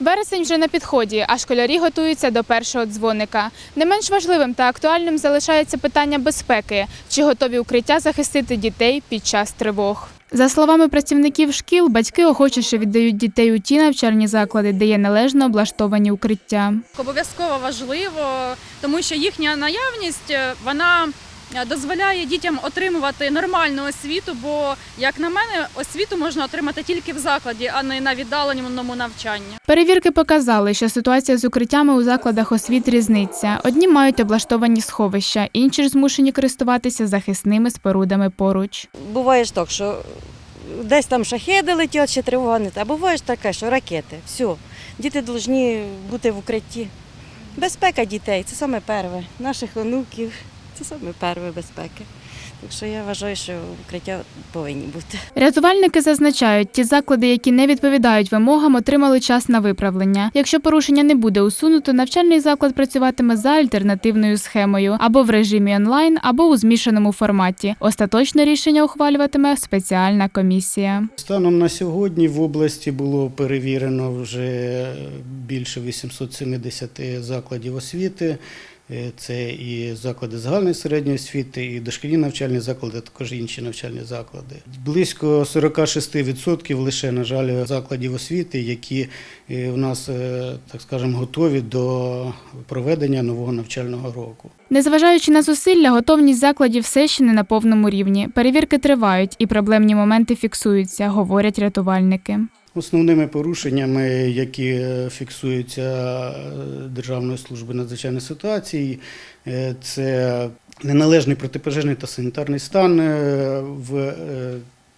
Вересень вже на підході, а школярі готуються до першого дзвоника. Не менш важливим та актуальним залишається питання безпеки, чи готові укриття захистити дітей під час тривог. За словами працівників шкіл, батьки охочіше віддають дітей у ті навчальні заклади, де є належно облаштовані укриття. Обов'язково важливо, тому що їхня наявність е, вона дозволяє дітям отримувати нормальну освіту, бо, як на мене, освіту можна отримати тільки в закладі, а не на віддаленому навчанні. Перевірки показали, що ситуація з укриттями у закладах освіт різниця. Одні мають облаштовані сховища, інші ж змушені користуватися захисними спорудами поруч. Буває ж так, що десь там шахеди летять, чи тривога не та. А буває ж таке, що ракети. Все. Діти повинні бути в укритті. Безпека дітей це саме перше. Наших онуків це саме перше безпеки. Так що я вважаю, що укриття повинні бути. Рятувальники зазначають, ті заклади, які не відповідають вимогам, отримали час на виправлення. Якщо порушення не буде усунуто, навчальний заклад працюватиме за альтернативною схемою або в режимі онлайн, або у змішаному форматі. Остаточне рішення ухвалюватиме спеціальна комісія. Станом на сьогодні в області було перевірено вже більше 870 закладів освіти. Е, Це і заклади загальної середньої освіти, і дошкільні навчальні заклади, також інші навчальні заклади. Близько 46% лише, на жаль, закладів освіти, які е, у нас, е, так скажемо, готові до проведення нового навчального року. Незважаючи на зусилля, готовність закладів все ще не на повному рівні. Перевірки тривають і проблемні моменти фіксуються, говорять рятувальники. Основними порушеннями, які е, фіксуються е, Державною службою надзвичайної ситуацій, е, це неналежний протипожежний та санітарний стан в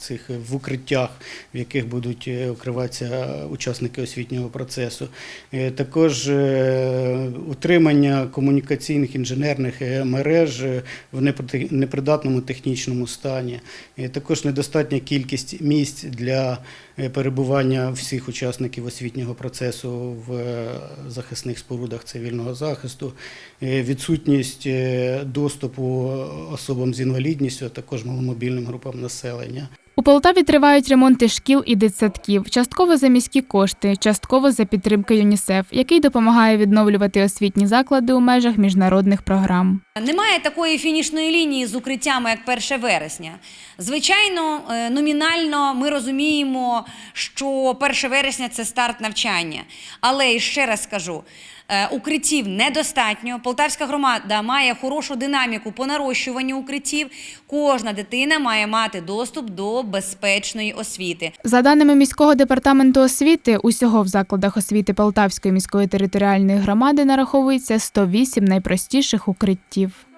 цих в укриттях, в яких будуть е, укриватися учасники освітнього процесу. Е, Також е, утримання комунікаційних інженерних е, мереж е, в непри- непридатному технічному стані. Е, Також недостатня кількість місць для е, перебування всіх учасників освітнього процесу в е, захисних спорудах цивільного захисту, е, відсутність е, доступу особам з інвалідністю, а також маломобільним групам населення. У Полтаві тривають ремонти шкіл і дитсадків, частково за міські кошти, частково за підтримки ЮНІСЕФ, який допомагає відновлювати освітні заклади у межах міжнародних програм. Немає такої фінішної лінії з укриттями, як 1 вересня. Звичайно, е, номінально ми розуміємо, що 1 вересня це старт навчання. Але ще раз скажу. Е, Укриттів недостатньо. Полтавська громада має хорошу динаміку по нарощуванню укриттів. Кожна дитина має мати доступ до безпечної освіти. За даними міського департаменту освіти, усього в закладах освіти Полтавської міської територіальної громади нараховується 108 найпростіших укриттів.